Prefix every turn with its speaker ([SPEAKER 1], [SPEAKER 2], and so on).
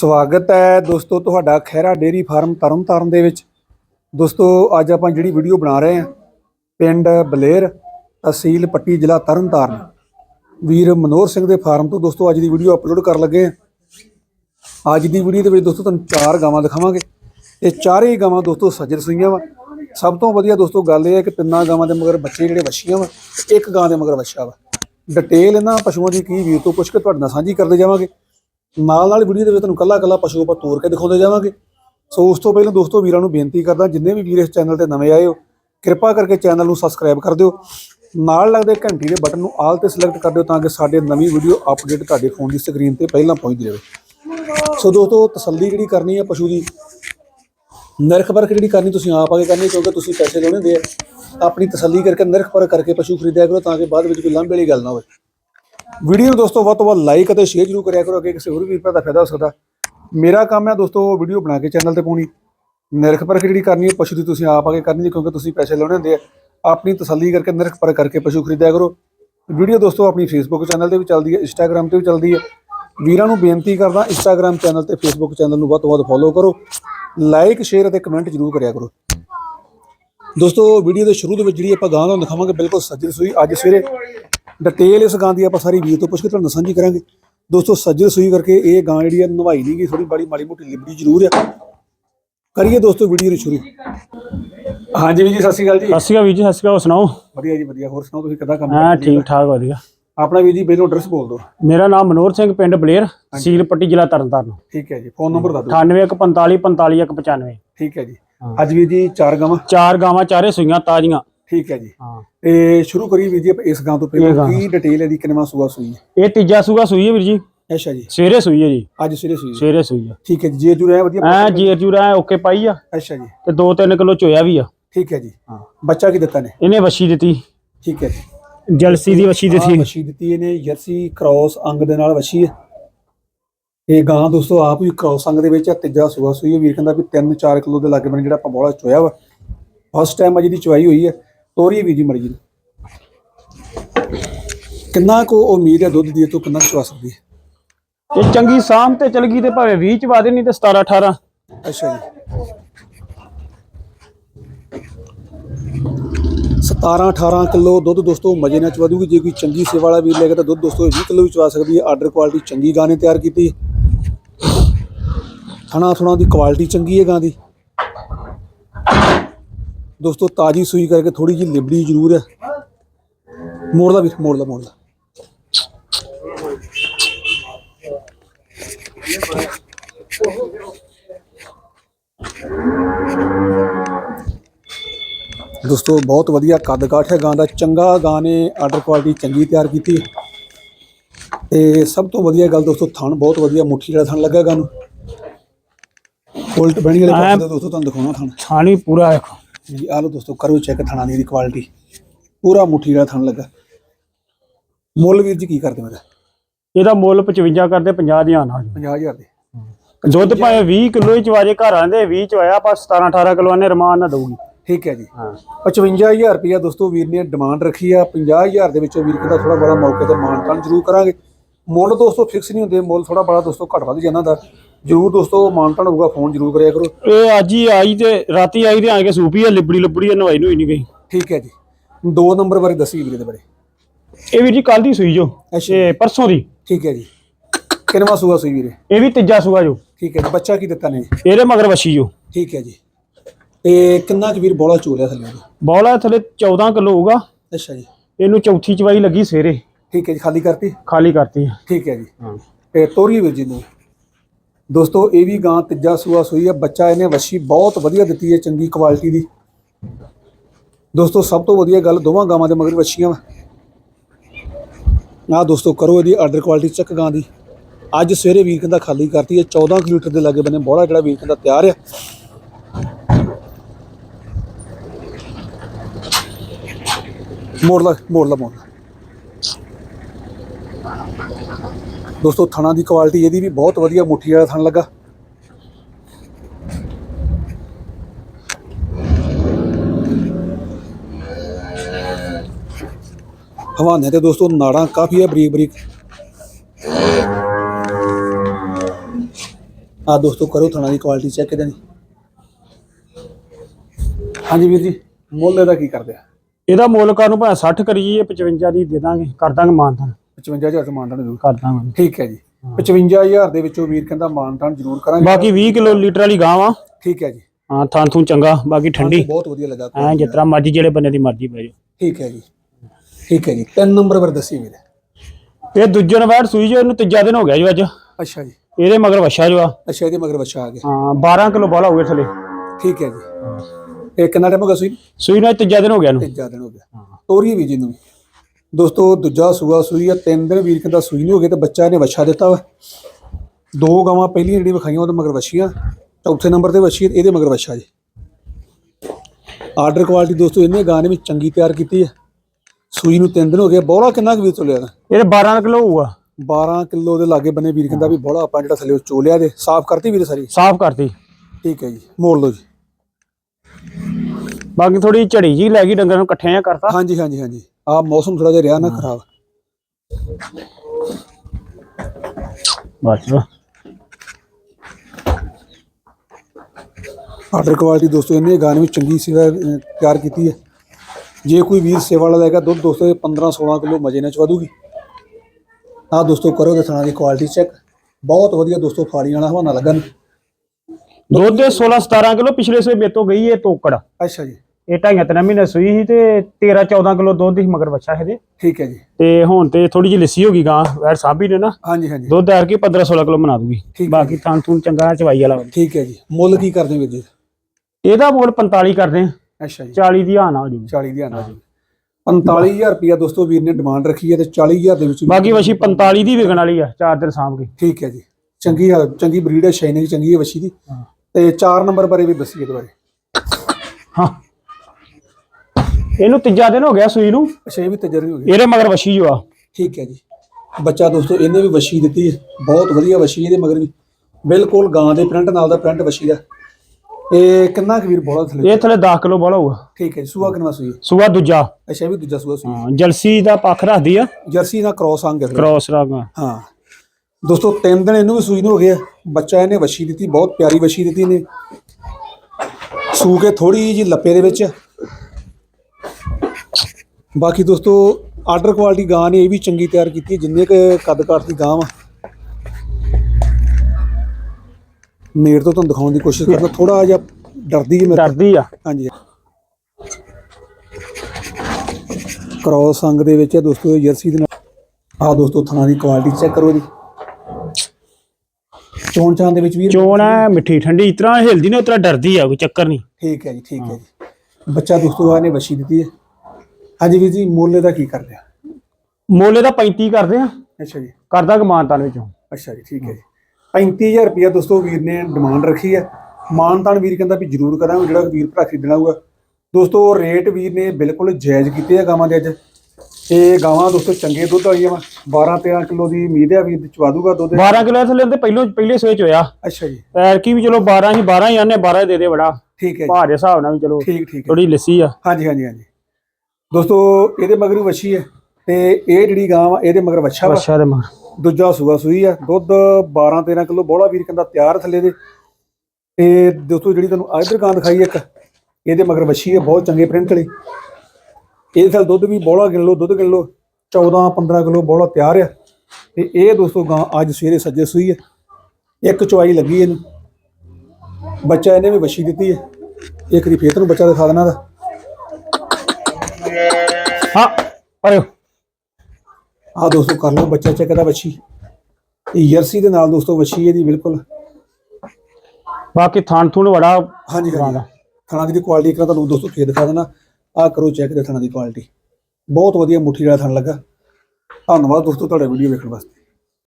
[SPEAKER 1] ਸਵਾਗਤ ਹੈ ਦੋਸਤੋ ਤੁਹਾਡਾ ਖੈਰਾ ਡੇਰੀ ਫਾਰਮ ਤਰਨਤਾਰਨ ਦੇ ਵਿੱਚ। ਦੋਸਤੋ, ਅੱਜ ਆਪਾਂ ਜਿਹੜੀ ਵੀਡੀਓ ਬਣਾ ਰਹੇ ਹਾਂ, ਪਿੰਡ ਬਲੇਰ ਤਹਿਸੀਲ ਪੱਟੀ ਜ਼ਿਲ੍ਹਾ ਤਰਨਤਾਰਨ। ਵੀਰ ਮਨੋਹਰ ਸਿੰਘ ਦੇ ਫਾਰਮ ਤੋਂ ਦੋਸਤੋ ਅੱਜ ਦੀ ਵੀਡੀਓ ਅਪਲੋਡ ਕਰਨ ਲੱਗੇ ਹਾਂ। ਅੱਜ ਦੀ ਵੀਡੀਓ ਦੇ ਵਿੱਚ ਦੋਸਤੋ ਤੁਹਾਨੂੰ ਚਾਰ ਗਾਵਾਂ ਦਿਖਾਵਾਂਗੇ। ਇਹ ਚਾਰੇ ਗਾਵਾਂ ਦੋਸਤੋ ਸੱਜਰ ਸੂਈਆਂ ਵਾ। ਸਭ ਤੋਂ ਵਧੀਆ ਦੋਸਤੋ ਗੱਲ ਇਹ ਹੈ ਕਿ ਤਿੰਨਾਂ ਗਾਵਾਂ ਦੇ ਮਗਰ ਬੱਚੇ ਜਿਹੜੇ ਵੱਛੀਆਂ ਵਾ, ਇੱਕ ਗਾਂ ਦੇ ਮਗਰ ਵੱਛਾ ਵਾ। ਡਿਟੇਲ ਇਹਨਾਂ ਪਸ਼ੂਆਂ ਦੀ ਕੀ ਵੀਰ ਤੋਂ ਪੁੱਛ ਕੇ ਤੁਹਾਡੇ ਨਾਲ ਸਾਂਝੀ ਕਰਦੇ ਜਾਵਾਂਗੇ। ਨਾਲ ਨਾਲ ਵੀਡੀਓ ਦੇ ਵਿੱਚ ਤੁਹਾਨੂੰ ਕੱਲਾ ਕੱਲਾ ਪਸ਼ੂ ਆਪਾਂ ਤੋਰ ਕੇ ਦਿਖਾਉਂਦੇ ਜਾਵਾਂਗੇ। ਸੋ ਉਸ ਤੋਂ ਪਹਿਲਾਂ ਦੋਸਤੋ ਵੀਰਾਂ ਨੂੰ ਬੇਨਤੀ ਕਰਦਾ, ਜਿੰਨੇ ਵੀ ਵੀਰ ਇਸ ਚੈਨਲ ਤੇ ਨਵੇਂ ਆਏ ਹੋ, ਕਿਰਪਾ ਕਰਕੇ ਚੈਨਲ ਨੂੰ ਸਬਸਕ੍ਰਾਈਬ ਕਰ ਦਿਓ। ਨਾਲ ਲੱਗਦੇ ਘੰਟੀ ਦੇ ਬਟਨ ਨੂੰ ਆਲ ਤੇ ਸਿਲੈਕਟ ਕਰ ਦਿਓ ਤਾਂ ਕਿ ਸਾਡੇ ਨਵੀਂ ਵੀਡੀਓ ਅਪਡੇਟ ਤੁਹਾਡੇ ਫੋਨ ਦੀ ਸਕਰੀਨ ਤੇ ਪਹਿਲਾਂ ਪਹੁੰਚਦੀ ਰਹੇ। ਸੋ ਦੋਸਤੋ, ਤਸੱਲੀ ਜਿਹੜੀ ਕਰਨੀ ਹੈ ਪਸ਼ੂ ਦੀ ਨਰਖ ਪਰਖ ਜਿਹੜੀ ਕਰਨੀ ਤੁਸੀਂ ਆਪ ਆ ਕੇ ਕਰਨੀ, ਕਿਉਂਕਿ ਤੁਸੀਂ ਪੈਸੇ ਲਾਉਣੇ ਹੁੰਦੇ ਆ। ਆਪਣੀ ਤਸੱਲੀ ਕਰਕੇ ਨਰਖ ਪਰਖ ਕਰਕੇ ਪਸ਼ੂ ਖਰੀਦਿਆ ਕਰੋ ਤਾਂ ਕਿ ਬਾਅਦ ਵਿੱਚ ਕੋਈ ਲਾਂਭੇ ਵਾਲੀ ਗੱਲ ਨਾ ਹੋਵੇ। ਵੀਡੀਓ ਨੂੰ ਦੋਸਤੋ ਵੱਧ ਤੋਂ ਵੱਧ ਲਾਈਕ ਅਤੇ ਸ਼ੇਅਰ ਜ਼ਰੂਰ ਕਰਿਆ ਕਰੋ, ਅੱਗੇ ਕਿਸੇ ਹੋਰ ਵੀਰ ਭਰਾ ਦਾ ਫਾਇਦਾ ਹੋ ਸਕਦਾ। ਮੇਰਾ ਕੰਮ ਹੈ ਦੋਸਤੋ ਵੀਡੀਓ ਬਣਾ ਕੇ ਚੈਨਲ ਤੇ ਪਾਉਣੀ। ਨਿਰਖ ਪਰਖ ਜਿਹੜੀ ਕਰਨੀ ਹੈ ਪਸ਼ੂ ਦੀ ਤੁਸੀਂ ਆਪ ਆ ਕੇ ਕਰਨੀ ਹੈ, ਕਿਉਂਕਿ ਤੁਸੀਂ ਪੈਸੇ ਲਾਉਣੇ ਹੁੰਦੇ ਆ। ਆਪਣੀ ਤਸੱਲੀ ਕਰਕੇ ਨਿਰਖ ਪਰਖ ਕਰਕੇ ਪਸ਼ੂ ਖਰੀਦਿਆ ਕਰੋ। ਵੀਡੀਓ ਦੋਸਤੋ ਆਪਣੀ ਫੇਸਬੁੱਕ ਚੈਨਲ ਤੇ ਵੀ ਚੱਲਦੀ ਹੈ ਇੰਸਟਾਗ੍ਰam ਤੇ ਵੀ ਚੱਲਦੀ ਹੈ। ਵੀਰਾਂ ਨੂੰ ਬੇਨਤੀ ਕਰਦਾ ਇੰਸਟਾਗ੍ਰam ਚੈਨਲ ਤੇ ਫੇਸਬੁੱਕ ਚੈਨਲ ਨੂੰ ਵੱਧ ਤੋਂ ਵੱਧ ਫੋਲੋ ਕਰੋ। ਲਾਈਕ ਸ਼ੇਅਰ ਅਤੇ ਕਮੈਂਟ ਜ਼ਰੂਰ ਕਰਿਆ ਕਰੋ। ਦੋਸਤੋ ਵੀਡੀਓ ਦੇ ਸ਼ੁਰੂ ਦੇ ਵਿੱਚ ਜਿਹੜੀ ਆਪਾਂ ਗਾਂ ਤੁਹਾਨੂੰ ਦਿਖਾਵਾਂਗੇ, ਬਿਲਕੁਲ ਸੱਜਰ ਸੂਈ, ਅੱਜ ਸਵੇਰੇ ਡਿਟੇਲ ਇਸ ਗਾਂ ਦੀ ਆਪਾਂ ਸਾਰੀ ਵੀਡੀਓ ਤੋਂ ਪੁੱਛ ਕੇ ਤੁਹਾਨੂੰ ਸਾਂਝੀ ਕਰਾਂਗੇ। ਦੋਸਤੋ ਸੱਜਰ ਸੂਈ ਕਰਕੇ ਇਹ ਗਾਂ ਜਿਹੜੀ ਆ ਨਵਾਈ ਨਹੀਂ ਗਈ ਥੋੜੀ ਬੜੀ ਮਾੜੀ ਮੋਟੀ ਲਿਬੜੀ ਜ਼ਰੂਰ ਆ। ਕਰੀਏ ਦੋਸਤੋ ਵੀਡੀਓ ਨੂੰ ਸ਼ੁਰੂ। ਹਾਂਜੀ ਵੀ ਜੀ ਸਤਿ ਸ਼੍ਰੀ ਅਕਾਲ ਜੀ।
[SPEAKER 2] ਸਤਿ ਸ਼੍ਰੀ ਅਕਾਲ ਵੀਰ ਜੀ ਸਤਿ ਸ਼੍ਰੀ ਅਕਾਲ ਸੁਣਾਓ?
[SPEAKER 1] ਵਧੀਆ ਜੀ ਵਧੀਆ। ਹੋਰ ਸੁਣਾਓ ਤੁਸੀਂ ਕਿੱਦਾਂ ਕੰਮ
[SPEAKER 2] ਹਾਂ? ਠੀਕ ਠਾਕ ਵਧੀਆ।
[SPEAKER 1] ਆਪਣਾ ਵੀ ਜੀ ਪਹਿਲਾਂ ਐਡਰੈਸ ਬੋਲ ਦਿਓ।
[SPEAKER 2] ਮੇਰਾ ਨਾਮ ਮਨੋਹਰ ਸਿੰਘ ਪਿੰਡ ਬਲੇਰ ਸੀਲ ਪੱਟੀ ਜ਼ਿਲ੍ਹਾ ਤਰਨਤਾਰਨ।
[SPEAKER 1] ਠੀਕ ਹੈ ਜੀ ਫੋਨ ਨੰਬਰ ਦੱਸ ਦਿਓ।
[SPEAKER 2] 9845 45195
[SPEAKER 1] ਠੀਕ ਹੈ ਜੀ। ਅੱਜ ਵੀ ਜੀ ਚਾਰ ਗਾਵਾਂ।
[SPEAKER 2] ਚਾਰ ਗਾਵਾਂ ਚਾਰੇ ਸੂਈਆਂ ਤਾਜ਼ੀਆਂ।
[SPEAKER 1] ਠੀਕ ਹੈ ਜੀ।
[SPEAKER 2] ਹਾਂ।
[SPEAKER 1] ਤੇ ਸ਼ੁਰੂ ਕਰੀਏ ਵੀ ਜੀ ਆਪਾਂ ਇਸ ਗਾਂ ਤੋਂ ਪਹਿਲਾਂ। ਕੀ ਡਿਟੇਲ ਹੈ ਦੀ ਕਿੰਨਾ ਸੂਆ ਸੂਈ ਹੈ?
[SPEAKER 2] ਇਹ ਤੀਜਾ ਸੂਗਾ ਸੂਈ ਹੈ ਵੀਰ ਜੀ।
[SPEAKER 1] ਅੱਛਾ ਜੀ।
[SPEAKER 2] ਸਵੇਰੇ ਸੂਈ ਹੈ ਜੀ।
[SPEAKER 1] ਅੱਜ ਸਵੇਰੇ ਸੂਈ ਹੈ।
[SPEAKER 2] ਸਵੇਰੇ ਸੂਈ ਆ
[SPEAKER 1] ਠੀਕ ਹੈ ਜੀ। ਜੇ ਜੂ ਰਹਿ ਵਧੀਆ
[SPEAKER 2] ਐ ਜੀਰ ਜੂਰ ਐ ਓਕੇ ਪਾਈ ਆ।
[SPEAKER 1] ਅੱਛਾ ਜੀ।
[SPEAKER 2] ਤੇ 2-3 ਕਿਲੋ ਚੋਇਆ ਵੀ ਆ।
[SPEAKER 1] ਠੀਕ ਹੈ ਜੀ।
[SPEAKER 2] ਹਾਂ।
[SPEAKER 1] ਬੱਚਾ ਕੀ ਦਿੱਤਾ ਨੇ?
[SPEAKER 2] ਇਹਨੇ ਵਸ਼ੀ ਦਿੱਤੀ।
[SPEAKER 1] ਠੀਕ ਹੈ ਜੀ।
[SPEAKER 2] ਜਲਸੀ ਦੀ ਵਸ਼ੀ ਦਿੱਤੀ।
[SPEAKER 1] ਵੱਛੀ ਦਿੱਤੀ ਇਹਨੇ। ਜਰਸੀ ਕ੍ਰਾਸ ਅੰਗ ਦੇ ਨਾਲ ਵੱਛੀ ਹੈ। ਇਹ ਗਾਂ ਦੋਸਤੋ ਆਪ ਵੀ ਕ੍ਰਾਸ ਅੰਗ ਦੇ ਵਿੱਚ ਆ। ਤੀਜਾ ਸੂਆ ਸੂਈ ਹੈ। ਵੀਰ ਕਹਿੰਦਾ ਵੀ 3-4 ਕਿਲੋ ਦੇ ਲਾਗੇ ਬਣ ਜਿਹੜਾ ਆਪਾਂ ਬੋਲਾ ਚੋਇਆ ਵਾ। ਫਸਟ ਟਾਈਮ ਅਜੇ ਦੀ ਚਵਾਈ ਹੋਈ ਹੈ। ਤੋਰੀ ਵੀ ਜੀ ਮਰਜ਼ੀ ਕਿੰਨਾ ਕੋ ਉਮੀਦ ਹੈ ਦੁੱਧ ਦੀ ਤੋਂ ਕਿੰਨਾ ਚਵਾ ਸਕਦੀ ਹੈ?
[SPEAKER 2] ਇਹ ਚੰਗੀ ਸਾਂਭ ਤੇ ਚਲ ਗਈ ਤੇ ਭਾਵੇਂ 20 ਚ ਵਾ ਦੇ ਨਹੀਂ ਤੇ 17 18
[SPEAKER 1] ਅੱਛਾ ਜੀ। 17 18 ਕਿਲੋ ਦੁੱਧ ਦੋਸਤੋ ਮਜੇ ਨਾਲ ਚਵਾ ਦੂਗੀ। ਜੇ ਕੋਈ ਚੰਗੀ ਸੇਵਾ ਵਾਲਾ ਵੀਰ ਲੇਗਾ ਤਾਂ ਦੁੱਧ ਦੋਸਤੋ 20 ਕਿਲੋ ਵੀ ਚਵਾ ਸਕਦੀ ਹੈ। ਆਰਡਰ ਕੁਆਲਿਟੀ ਚੰਗੀ ਗਾਂ ਨੇ ਤਿਆਰ ਕੀਤੀ। ਥਣਾ ਥੁਣਾ ਦੀ ਕੁਆਲਿਟੀ ਚੰਗੀ ਹੈ ਗਾਂ ਦੀ। ਦੋਸਤੋ ਤਾਜੀ ਸੂਈ ਕਰਕੇ ਥੋੜੀ ਜਿਹੀ ਲਿਬੜੀ ਜ਼ਰੂਰ ਹੈ। ਮੋੜ ਦਾ ਵੀ ਮੋੜ ਦਾ ਮੋੜ ਦਾ ਦੋਸਤੋ ਬਹੁਤ ਵਧੀਆ ਕੱਦ ਕਾਠ ਹੈ ਗਾਂ ਦਾ। ਚੰਗਾ ਗਾਂ ਨੇ ਆਰਡਰ ਕੁਆਲਿਟੀ ਚੰਗੀ ਤਿਆਰ ਕੀਤੀ। ਤੇ ਸਭ ਤੋਂ ਵਧੀਆ ਗੱਲ ਦੋਸਤੋ ਥਣ ਬਹੁਤ ਵਧੀਆ ਮੁੱਠੀ ਵਾਲਾ ਥਣ ਲੱਗਾ ਗਾਂ ਨੂੰ। ਉਲਟ ਬਣੀ ਵਾਲੇ ਪਾਸੇ ਦਾ ਦੋਸਤੋ ਤੁਹਾਨੂੰ ਦਿਖਾਉਣਾ ਥਣ।
[SPEAKER 2] ਛਾਣੀ ਪੂਰਾ ਦੇਖੋ।
[SPEAKER 1] ਜੀ ਆਹ ਲਓ ਦੋਸਤੋ ਕਰੋ ਚੈੱਕ ਥਣਾਂ ਦੀ ਕੁਆਲਿਟੀ ਪੂਰਾ ਮੁੱਠੀ ਵਾਲਾ ਥਣ ਲੱਗਾ। ਮੁੱਲ ਵੀਰ ਜੀ ਕੀ ਕਰਦੇ ਮੇਰਾ
[SPEAKER 2] ਇਹਦਾ ਮੁੱਲ 55 ਕਰਦੇ 50 ਦੀਆਂ ਨਾਲ
[SPEAKER 1] 50000 ਦੇ।
[SPEAKER 2] ਦੁੱਧ ਭਾਵੇਂ 20 ਕਿਲੋ ਹੀ ਚਵਾਜੇ ਘਰ ਆਂਦੇ 20 ਚਵਾਇਆ ਪਰ 17 18 ਕਿਲੋ ਨੇ ਰਮਾਨ ਨਾ ਦਊਗੀ।
[SPEAKER 1] ਠੀਕ ਹੈ ਜੀ।
[SPEAKER 2] ਹਾਂ।
[SPEAKER 1] 55000 ਰੁਪਇਆ ਦੋਸਤੋ ਵੀਰ ਨੇ ਡਿਮਾਂਡ ਰੱਖੀ ਆ। 50000 ਦੇ ਵਿੱਚੋਂ ਵੀਰ ਕਹਿੰਦਾ ਥੋੜਾ ਬੜਾ ਮੌਕੇ ਤੇ ਮਾਨਤਾਨ ਜ਼ਰੂਰ ਕਰਾਂਗੇ। ਮੁੱਲ ਦੋਸਤੋ ਫਿਕਸ ਨਹੀਂ ਹੁੰਦੇ ਮੁੱਲ ਥੋੜਾ ਬੜਾ ਦੋਸਤੋ ਘੱਟ ਵੱਧ ਜਾਂਦਾ। ਦਾ ਜ਼ਰੂਰ ਦੋਸਤੋ ਮਾਨਤਾਨ ਹੋਊਗਾ ਫੋਨ ਜ਼ਰੂਰ ਕਰਿਆ ਕਰੋ।
[SPEAKER 2] ਇਹ ਅੱਜ ਹੀ ਆਈ ਤੇ ਰਾਤੀ ਆਈ ਤੇ ਆ ਕੇ ਸੂਪੀ ਆ ਲਿਬੜੀ ਲਿਬੜੀ ਆ ਨਵਾਈ ਨੂੰ ਹੀ ਨਹੀਂ ਗਈ।
[SPEAKER 1] ਠੀਕ ਹੈ ਜੀ। ਦੋ ਨੰਬਰ ਬਾਰੇ ਦੱਸੀ ਵੀਰੇ ਦੇ ਬਾਰੇ।
[SPEAKER 2] ਇਹ ਵੀ ਜੀ ਕੱਲ ਦੀ ਸੂਈ ਜੋ
[SPEAKER 1] ਅੱਛਾ।
[SPEAKER 2] ਪਰਸੋਂ ਦੀ।
[SPEAKER 1] ਠੀਕ ਹੈ ਜੀ। ਕਿੰਨਵਾਂ ਸੂਆ ਸੂਈ ਵੀਰੇ?
[SPEAKER 2] ਇਹ ਵੀ ਤੀਜਾ ਸੂਆ ਜੋ।
[SPEAKER 1] ਠੀਕ ਹੈ ਬੱਚਾ ਕੀ ਦਿੱਤਾ ਨੇ?
[SPEAKER 2] ਇਹਦੇ ਮਗਰ ਵਸ਼ੀ ਜੋ।
[SPEAKER 1] ਠੀਕ ਹੈ ਜੀ। ਤੇ ਕਿੰਨਾ ਕੁ ਵੀਰ ਬੋਲਾ ਚੋਲਿਆ ਥੱਲੇ?
[SPEAKER 2] ਬੌਲਾ ਥਲੇ 14 ਕਿਲੋ ਹੋਊਗਾ।
[SPEAKER 1] ਅੱਛਾ ਜੀ।
[SPEAKER 2] ਇਹਨੂੰ ਚੌਥੀ ਚਵਾਈ ਲੱਗੀ ਸਵੇਰੇ।
[SPEAKER 1] ਠੀਕ ਹੈ ਜੀ ਖਾਲੀ ਕਰਤੀ?
[SPEAKER 2] ਖਾਲੀ ਕਰਤੀ।
[SPEAKER 1] ਠੀਕ ਹੈ ਜੀ।
[SPEAKER 2] ਹਾਂ।
[SPEAKER 1] ਤੇ ਤੋਰੀ ਵੀਰ ਜੀ ਨੂੰ? ਦੋਸਤੋ, ਇਹ ਵੀ ਗਾਂ ਤੀਜਾ ਸੂਆ ਸੂਈ ਹੈ ਬੱਚਾ ਇਹਨੇ ਵੱਛੀ ਬਹੁਤ ਵਧੀਆ ਦਿੱਤੀ ਹੈ ਚੰਗੀ ਕੁਆਲਿਟੀ ਦੀ। ਦੋਸਤੋ, ਸਭ ਤੋਂ ਵਧੀਆ ਗੱਲ ਦੋਵਾਂ ਗਾਵਾਂ ਦੇ ਮਗਰ ਵੱਛੀਆਂ ਵਾ। ਆਹ ਦੋਸਤੋ, ਕਰੋ ਇਹਦੀ ਆਰਡਰ ਕੁਆਲਿਟੀ ਚੈੱਕ ਗਾਂ ਦੀ। ਅੱਜ ਸਵੇਰੇ ਵੀਰ ਕਹਿੰਦਾ ਖਾਲੀ ਕਰਤੀ ਹੈ 14 ਕਿਲੋਮੀਟਰ ਦੇ ਲਾਗੇ ਬੰਨੇ ਬੋੜਾ ਜਿਹੜਾ ਵੀਰ ਕਹਿੰਦਾ ਤਿਆਰ ਹੈ ਮੋੜ ਲਾ ਮੋੜ ਲਾ ਮੋੜ ਲਾ ਦੋਸਤੋ, ਥਣਾ ਦੀ ਕੁਆਲਿਟੀ ਇਹਦੀ ਵੀ ਬਹੁਤ ਵਧੀਆ ਮੁੱਠੀ ਵਾਲਾ ਥਣ ਲੱਗਾ। ਹਵਾਨੇ ਤੇ ਦੋਸਤੋ, ਨਾੜਾਂ ਕਾਫੀ ਹੈ ਬਰੀਕ ਬਰੀਕ। ਆ ਦੋਸਤੋ, ਕਰੋ ਥਣਾ ਦੀ ਕੁਆਲਿਟੀ ਚੈੱਕ ਇਹਦੀ ਹਾਂਜੀ ਵੀਰ ਜੀ, ਮੁੱਲ ਇਹਦਾ ਕੀ ਕਰਦੇ ਆ?
[SPEAKER 2] ਇਹਦਾ ਮੁੱਲ ਕਰਨ ਨੂੰ ਭਾਵੇਂ 60 ਕਰੀਏ 55 ਦੀ ਦੇ ਦਾਂਗੇ, ਕਰ ਦਾਂਗੇ ਮਾਨਤਾਨ
[SPEAKER 1] 55000 ਤੋਂ ਮਾਨਤਾਨ ਜ਼ਰੂਰ
[SPEAKER 2] ਕਰ ਦਾਂਗੇ।
[SPEAKER 1] ਠੀਕ ਹੈ ਜੀ। 55000 ਦੇ ਵਿੱਚੋਂ ਵੀਰ ਕਹਿੰਦਾ ਮਾਨਤਾਨ ਜ਼ਰੂਰ ਕਰਾਂਗੇ।
[SPEAKER 2] ਬਾਕੀ 20 ਕਿਲੋ ਲੀਟਰ ਵਾਲੀ ਗਾਂ ਵਾ।
[SPEAKER 1] ਠੀਕ ਹੈ ਜੀ।
[SPEAKER 2] ਹਾਂ ਥਾਂ ਥੂ ਚੰਗਾ ਬਾਕੀ ਠੰਡੀ।
[SPEAKER 1] ਬਹੁਤ ਵਧੀਆ ਲੱਗਾ
[SPEAKER 2] ਐ ਜਿਤਨਾ ਮਰਜ਼ੀ ਜਿਹੜੇ ਬੰਦੇ ਦੀ ਮਰਜ਼ੀ ਪੈ ਜਾਓ।
[SPEAKER 1] ਠੀਕ ਹੈ ਜੀ। ਠੀਕ ਹੈ ਜੀ। ਤਿੰਨ ਨੰਬਰ ਪਰ ਦੱਸੀ ਵੀਰੇ।
[SPEAKER 2] ਇਹ ਦੂਜੇ ਨੰਬਰ ਸੂਈ ਜੋ ਇਹਨੂੰ ਤੀਜਾ ਦਿਨ ਹੋ ਗਿਆ ਜੀ ਅੱਜ।
[SPEAKER 1] ਅੱਛਾ ਜੀ।
[SPEAKER 2] ਇਹਦੇ ਮਗਰ ਵਛਾ ਜੋ ਆ।
[SPEAKER 1] ਅੱਛਾ ਇਹਦੇ ਮਗਰ ਬੱਚਾ ਆ ਗਿਆ।
[SPEAKER 2] ਹਾਂ 12 ਕਿਲੋ ਬੋਲਾ ਹੋ ਗਿਆ ਥਲੇ।
[SPEAKER 1] ਠੀਕ ਹੈ ਜੀ। ਇਹ ਕਿੰਨਾ ਟਾਈਮ ਹੋ ਗਿਆ ਸੂਈ
[SPEAKER 2] ਸੂਈ ਨਾਲ ਤੀਜਾ ਦਿਨ ਹੋ ਗਿਆ ਇਹਨੂੰ।
[SPEAKER 1] ਤੀਜਾ ਦਿਨ ਹੋ ਗਿਆ। ਤੋਰੀ ਵੀ ਜੀ ਨੂੰ। ਦੋਸਤੋ ਦੂਜਾ ਸੂਆ ਸੂਈ ਆ ਤਿੰਨ ਦਿਨ ਵੀਰ ਕਹਿੰਦਾ ਸੂਈ ਨਹੀਂ ਹੋ ਗਈ ਤੇ ਬੱਚਾ ਇਹਨੇ ਵੱਛਾ ਦਿੱਤਾ ਵਾ। ਦੋ ਗਾਵਾਂ ਪਹਿਲੀਆਂ ਜਿਹੜੀ ਵਿਖਾਈਆਂ ਉਹਦੇ ਮਗਰ ਵੱਛੀਆਂ ਚੌਥੇ ਨੰਬਰ ਤੇ ਵੱਛੀ ਇਹਦੇ ਮਗਰ ਵੱਛਾ ਜੀ। ਆਰਡਰ ਕੁਆਲਿਟੀ ਦੋਸਤੋ ਇਹਨੇ ਗਾਂ ਨੇ ਵੀ ਚੰਗੀ ਤਿਆਰ ਕੀਤੀ ਹੈ ਸੂਈ ਨੂੰ ਤਿੰਨ ਦਿਨ ਹੋ ਗਏ ਬੋਲਾ ਕਿੰਨਾ ਕੁ ਵੀਰ ਤੋਂ ਲਿਆ ਇਹਦਾ?
[SPEAKER 2] ਇਹਦੇ 12 ਕਿਲੋ ਹੋਊਗਾ।
[SPEAKER 1] 12 ਕਿਲੋ ਦੇ ਲਾਗੇ ਬੰਨੇ ਵੀਰ ਕਹਿੰਦਾ ਵੀ ਬੋਲਾ ਆਪਾਂ ਜਿਹੜਾ ਥੱਲੇ ਚੋਲਿਆ ਦੇ ਸਾਫ਼ ਕਰਤੀ ਵੀਰ ਸਾਰੀ?
[SPEAKER 2] ਸਾਫ਼ ਕਰਤੀ।
[SPEAKER 1] ਠੀਕ ਹੈ ਜੀ ਮੋੜ ਲਓ ਜੀ।
[SPEAKER 2] ਬਾਕੀ ਥੋੜੀ ਝੜੀ ਜੀ ਲੈ ਗਈ ਡੰਗਰ ਨੂੰ ਇਕੱਠੇ ਆ ਕਰਤਾ।
[SPEAKER 1] ਹਾਂਜੀ ਹਾਂਜੀ ਹਾਂਜੀ। ਆ ਮੌਸਮ ਥੋੜਾ ਜਿਹਾ ਰਿਹਾ ਨਾ ਖਰਾਬ।
[SPEAKER 2] ਬਸ।
[SPEAKER 1] ਆਰਡਰ ਕੁਆਲਿਟੀ ਦੋਸਤੋ ਇਹਨੇ ਗਾਂ ਵੀ ਚੰਗੀ ਅਹ, ਤਿਆਰ ਕੀਤੀ ਹੈ। ਜੇ ਕੋਈ ਵੀਰ ਸੇਵਾ ਵਾਲਾ ਲੈਗਾ ਦੁੱਧ ਦੋਸਤੋ ਇਹ 15 16 ਕਿਲੋ ਮਜੇ ਨਾਲ ਚਵਾ ਦੂਗੀ। ਆਹ ਦੋਸਤੋ ਕਰੋ ਦਸਣਾ ਦੀ ਕੁਆਲਿਟੀ ਚੈੱਕ ਬਹੁਤ ਵਧੀਆ ਦੋਸਤੋ ਫਾੜੀ ਵਾਲਾ ਹਵਾਨਾ ਲੱਗਣ।
[SPEAKER 2] ਦੁੱਧ ਦੇ 16 17 ਕਿਲੋ ਪਿਛਲੇ ਸਵੇ ਮੇਤੋਂ ਗਈ ਇਹ ਤੋਕੜ।
[SPEAKER 1] ਅੱਛਾ ਜੀ।
[SPEAKER 2] ਇਹ ਢਾਈਆਂ ਤਿੰਨ ਮਹੀਨੇ ਸੂਈ ਸੀ ਤੇ 13 14 ਕਿਲੋ ਦੁੱਧ ਹੀ ਮਗਰ ਬੱਚਾ ਇਹਦੇ।
[SPEAKER 1] ਠੀਕ ਹੈ ਜੀ।
[SPEAKER 2] ਤੇ ਹੁਣ ਤੇ ਥੋੜੀ ਜਿਹੀ ਲੱਸੀ ਹੋ ਗਈ ਗਾਂ ਵੈਰ ਸਾਂਭੀ ਨੇ ਨਾ।
[SPEAKER 1] ਹਾਂਜੀ ਹਾਂਜੀ।
[SPEAKER 2] ਦੁੱਧ ਆਰ ਕੇ 15 16 ਕਿਲੋ ਬਣਾ ਦੂਗੀ। ਬਾਕੀ ਥਾਂ ਥੂਣ ਚੰਗਾ ਚਵਾਈ ਵਾਲਾ।
[SPEAKER 1] ਠੀਕ ਹੈ ਜੀ। ਮੁੱਲ ਕੀ ਕਰਦੇ ਵੀਰ ਜੀ?
[SPEAKER 2] ਇਹਦਾ ਮੁੱਲ 45 ਕਰਦੇ ਆ
[SPEAKER 1] ਅੱਛਾ ਜੀ।
[SPEAKER 2] 40 ਦੀ ਹਾਨਾ ਹੋ ਜੂਗੀ
[SPEAKER 1] 40 ਦੀ ਆਣਾ ਜੀ। 45000 ਰੁਪਿਆ ਦੋਸਤੋ ਵੀਰ ਨੇ ਡਿਮਾਂਡ ਰੱਖੀ ਹੈ ਤੇ 40000 ਦੇ ਵਿੱਚ
[SPEAKER 2] ਬਾਕੀ ਵਸ਼ੀ 45 ਦੀ ਵਿਕਣ ਵਾਲੀ ਆ ਚਾਰ ਦਿਨ ਸਾਂਭ ਕੇ।
[SPEAKER 1] ਠੀਕ ਹੈ ਜੀ। ਚੰਗੀ ਚੰਗੀ ਬਰੀਡ ਹੈ ਸ਼ਾਈਨਿੰਗ ਚੰਗੀ ਹੈ ਵੱਛੀ ਦੀ। ਤੇ 4 ਨੰਬਰ ਬਾਰੇ ਵੀ ਦੱਸੀਏ ਇਹਦੇ ਬਾਰੇ।
[SPEAKER 2] ਹਾਂ। ਇਹਨੂੰ ਤੀਜਾ ਦਿਨ ਹੋ ਗਿਆ ਸੂਈ ਨੂੰ।
[SPEAKER 1] ਅੱਛਾ ਇਹ ਵੀ ਤਜਰਬੇ ਹੋ ਗਏ
[SPEAKER 2] ਇਹਦੇ ਮਗਰ ਵਸ਼ੀ ਜੋ ਆ।
[SPEAKER 1] ਠੀਕ ਹੈ ਜੀ। ਬੱਚਾ ਦੋਸਤੋ ਇਹਨੇ ਵੀ ਵਸ਼ੀ ਦਿੱਤੀ ਹੈ। ਬਹੁਤ ਵਧੀਆ ਵਸ਼ੀ ਇਹਦੇ ਮਗਰ ਵੀ। ਬਿਲਕੁਲ ਗਾਂ ਦੇ ਪ੍ਰਿੰਟ ਨਾਲ ਦਾ ਪ੍ਰਿੰਟ ਵਸ਼ੀ ਦਾ। ਇਹ ਕਿੰਨਾ ਕੁ ਵੀਰ ਬੋਲਾ ਥਲੇ?
[SPEAKER 2] ਇਹ ਥਲੇ 10 ਕਿਲੋ ਬੋਲਾ ਹੋਊਗਾ।
[SPEAKER 1] ਠੀਕ ਹੈ ਜੀ ਸੂਆ ਕਿੰਨਾ ਸੂਈ ਹੈ?
[SPEAKER 2] ਸੂਆ ਦੂਜਾ।
[SPEAKER 1] ਅੱਛਾ ਇਹ ਵੀ ਦੂਜਾ ਸੂਆ ਸੂਈ
[SPEAKER 2] ਹਾਂ। ਜਲਸੀ ਦਾ ਪੱਖ ਰੱਖਦੀ ਆ।
[SPEAKER 1] ਜਰਸੀ ਨਾਲ ਕ੍ਰੋਸ ਆਂਗ ਹੈ।
[SPEAKER 2] ਕ੍ਰੋਸ ਰੰਗ
[SPEAKER 1] ਹਾਂ। ਦੋਸਤੋ ਤਿੰਨ ਦਿਨ ਇਹਨੂੰ ਵੀ ਸੂਈ ਨੂੰ ਹੋ ਗਿਆ। ਬੱਚਾ ਇਹਨੇ ਵਸ਼ੀ ਦਿੱਤੀ ਬਹੁਤ ਪਿਆਰੀ ਵਸ਼ੀ ਦਿੱਤੀ ਇਹਨੇ। ਸੂ ਕੇ ਥੋੜੀ ਜੀ ਲੱਪੇ ਦੇ ਵਿੱਚ। ਬਾਕੀ ਦੋਸਤੋ ਆਰਡਰ ਕੁਆਲਿਟੀ ਗਾਂ ਨੇ ਇਹ ਵੀ ਚੰਗੀ ਤਿਆਰ ਕੀਤੀ ਹੈ, ਜਿੰਨੇ ਕ ਕੱਦ ਕਾਠ ਦੀ ਗਾਂ ਵਾ। ਨੇੜ ਤੋਂ ਤੁਹਾਨੂੰ ਦਿਖਾਉਣ ਦੀ ਕੋਸ਼ਿਸ਼ ਕਰਦਾ ਥੋੜਾ ਜਿਹਾ ਡਰਦੀ ਹੈ ਮੇਰੇ।
[SPEAKER 2] ਡਰਦੀ ਆ।
[SPEAKER 1] ਹਾਂਜੀ। ਕ੍ਰੋਸ ਅੰਗ ਦੇ ਵਿੱਚ ਹੈ ਦੋਸਤੋ ਜਰਸੀ ਦੇ ਨਾਲ। ਆਹ ਦੋਸਤੋ ਥਣਾ ਦੀ ਕੁਆਲਿਟੀ ਚੈੱਕ ਕਰੋ ਇਹਦੀ ਚੋਣ ਚਾਂ ਦੇ ਵਿੱਚ ਵੀ
[SPEAKER 2] ਚੋਣ ਐ ਮਿੱਠੀ ਠੰਡੀ ਇਤਨਾ ਹਿਲਦੀ ਨੇ ਉਤਰਾ ਡਰਦੀ ਆ ਕੋਈ ਚੱਕਰ ਨਹੀਂ।
[SPEAKER 1] ਠੀਕ ਹੈ ਜੀ ਠੀਕ ਹੈ ਜੀ। ਬੱਚਾ ਦੋਸਤੋ ਆ ਨੇ ਵਸ਼ੀ ਦਿੱਤੀ ਹੈ। ਹਾਂਜੀ ਵੀਰ ਜੀ ਮੁੱਲ ਦਾ ਕੀ ਕਰਦੇ ਆ?
[SPEAKER 2] ਮੋਲੇ ਦਾ 35 ਕਰਦੇ ਆ।
[SPEAKER 1] ਅੱਛਾ ਜੀ।
[SPEAKER 2] ਕਰਦਾ ਕਮਾਨਤਾਨ ਵਿੱਚੋਂ।
[SPEAKER 1] ਅੱਛਾ ਜੀ ਠੀਕ ਹੈ ਜੀ। 35000 ਰੁਪਇਆ ਦੋਸਤੋ ਵੀਰ ਨੇ ਡਿਮਾਂਡ ਰੱਖੀ ਹੈ। ਮਾਨਤਾਨ ਵੀਰ ਕਹਿੰਦਾ ਵੀ ਜ਼ਰੂਰ ਕਰਾਂਗੇ ਜਿਹੜਾ ਵੀਰ ਭਰਾ ਖਰੀਦਣਾ ਹੋਊਗਾ। ਦੋਸਤੋ ਰੇਟ ਵੀਰ ਨੇ ਬਿਲਕੁਲ ਜਾਇਜ਼ ਕੀਤੇ ਆ ਗਾਵਾਂ ਦੇ ਅੱਜ। ਇਹ ਗਾਵਾਂ ਦੋਸਤੋ ਚੰਗੇ ਦੁੱਧ ਵਾਲੀਆਂ ਵਾ। 12 13 ਕਿਲੋ ਦੀ ਉਮੀਦ ਹੈ ਵੀਰ ਚਵਾ ਦੂਗਾ ਦੁੱਧ।
[SPEAKER 2] 12 ਕਿਲੋ ਥੱਲੇ ਹੁੰਦੇ ਪਹਿਲੋਂ ਪਹਿਲੇ ਸੋਏ ਚ ਹੋਇਆ।
[SPEAKER 1] ਅੱਛਾ ਜੀ।
[SPEAKER 2] ਐਰ ਕੀ ਵੀ ਚਲੋ 12 ਹੀ 12 ਹੀ ਆਨੇ 12 ਹੀ ਦੇ ਦੇ ਬੜਾ।
[SPEAKER 1] ਠੀਕ ਹੈ ਜੀ।
[SPEAKER 2] ਭਾਰ ਦੇ ਹਿਸਾਬ ਨਾਲ ਵੀ ਚਲੋ
[SPEAKER 1] ਠੀਕ ਠੀਕ
[SPEAKER 2] ਥੋੜੀ ਲੱਸੀ ਆ।
[SPEAKER 1] ਹਾਂਜੀ ਹਾਂਜੀ ਹਾਂਜੀ। ਦੋਸਤੋ ਇਹਦੇ ਮਗਰ ਵੀ ਵੱਛੀ ਹੈ ਤੇ ਇਹ ਜਿਹੜੀ ਗਾਂ ਵਾ ਇਹਦੇ ਮਗਰ ਵੱਛਾ ਵਾ।
[SPEAKER 2] ਅੱਛਾ ਦੇ ਮਗਰ।
[SPEAKER 1] ਦੂਜਾ ਸੂਆ ਸੂਈ ਆ। ਦੁੱਧ 12 13 ਕਿਲੋ ਬੋਲਾ ਵੀਰ ਕਹਿੰਦਾ ਤਿਆਰ ਥੱਲੇ ਦੇ। ਤੇ ਦੋਸਤੋ ਜਿਹੜੀ ਤੁਹਾਨੂੰ ਇਧਰ ਗਾਂ ਦਿਖਾਈ ਇੱਕ ਇਹਦੇ ਮਗਰ ਵੱਛੀ ਹੈ ਬਹੁਤ ਚੰਗੇ ਪ੍ਰਿੰਟ ਵਾਲੀ। ਇਹਦੇ ਨਾਲ ਦੁੱਧ ਵੀ ਬੋਲਾ ਕਿਲੋ ਦੁੱਧ ਕਿਲੋ 14 15 ਕਿਲੋ ਬੋਲਾ ਤਿਆਰ ਆ। ਤੇ ਇਹ ਦੋਸਤੋ ਗਾਂ ਅੱਜ ਸਵੇਰੇ ਸੱਜੇ ਸੂਈ ਹੈ ਇੱਕ ਚੁਆਈ ਲੱਗੀ ਇਹਨੂੰ। ਬੱਚਾ ਇਹਨੇ ਵੀ ਵੱਛੀ ਦਿੱਤੀ ਹੈ ਇੱਕ ਦੀ ਫੇਤ ਨੂੰ ਬੱਚਾ ਦਿਖਾ ਦੇਣਾ ਦਾ
[SPEAKER 2] ਹਾਂ ਪਰਿਓ
[SPEAKER 1] ਆ ਦੋਸਤੋ ਕਰ ਲਓ ਬੱਚਾ ਚੈੱਕ ਦਾ ਵੱਛੀ। ਇਹ ਜਰਸੀ ਦੇ ਨਾਲ ਦੋਸਤੋ ਵੱਛੀ ਇਹਦੀ ਬਿਲਕੁਲ।
[SPEAKER 2] ਬਾਕੀ ਥਾਣ ਥੂਣ ਬੜਾ
[SPEAKER 1] ਹਾਂਜੀ ਹਾਂਜੀ। ਥਣਾ ਦੀ ਕੁਆਲਿਟੀ ਕਰਾਂ ਤੁਹਾਨੂੰ ਦੋਸਤੋ ਫੇਰ ਦਿਖਾ ਦੇਣਾ। ਆ ਕਰੋ ਚੈੱਕ ਦੇ ਥਣਾ ਦੀ ਕੁਆਲਿਟੀ ਬਹੁਤ ਵਧੀਆ ਮੁੱਠੀ ਵਾਲਾ ਥਣ ਲੱਗਾ। ਧੰਨਵਾਦ ਦੋਸਤੋ ਤੁਹਾਡਾ ਵੀਡੀਓ ਵੇਖਣ ਵਾਸਤੇ।